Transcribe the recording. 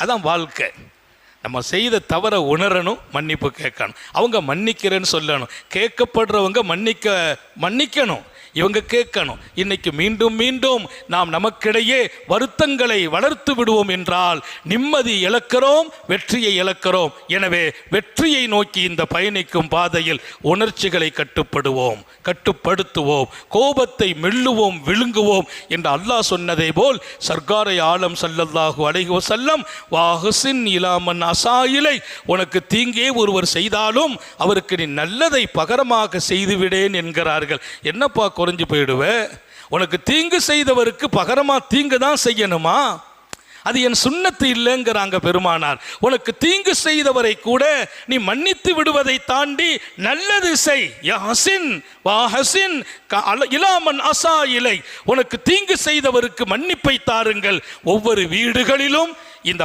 அதான் வாழ்க்கை. நம்ம செய்த தவறை உணரணும் மன்னிப்பு கேட்கணும். அவங்க மன்னிக்கிறேன்னு சொல்லணும். கேட்கப்படுறவங்க மன்னிக்க மன்னிக்கணும். இவங்க கேட்கணும். இன்னைக்கு மீண்டும் மீண்டும் நாம் நமக்கிடையே வருத்தங்களை வளர்த்து விடுவோம் என்றால் நிம்மதி இழக்கிறோம் வெற்றியை இழக்கிறோம். எனவே வெற்றியை நோக்கி இந்த பயணிக்கும் பாதையில் உணர்ச்சிகளை கட்டுப்படுவோம் கட்டுப்படுத்துவோம் கோபத்தை மெல்லுவோம் விழுங்குவோம் என்று அல்லாஹ் சொன்னதை போல் சர்க்காரை ஆலம் சல்லல்லாஹு அலைஹி செல்லம் வாஹசின் இலாமன் அசாயிலை உனக்கு தீங்கே ஒருவர் செய்தாலும் அவருக்கு நீ நல்லதை பகரமாக செய்துவிடேன் என்கிறார்கள். என்னப்பா குறைஞ்சு போயிடுவ. உனக்கு தீங்கு செய்தவருக்கு பகரமாக தீங்கு தான் செய்யணுமா? அது என் சுண்ணத்து இல்லைங்கிறாங்க பெருமானார். உனக்கு தீங்கு செய்தவரை கூட நீ மன்னித்து விடுவதை தாண்டி நல்லது செய். யாசின் வாஹசின் க- அல- இலாமன் அசா இலை. உனக்கு தீங்கு செய்தவருக்கு மன்னிப்பை தாருங்கள். ஒவ்வொரு வீடுகளிலும்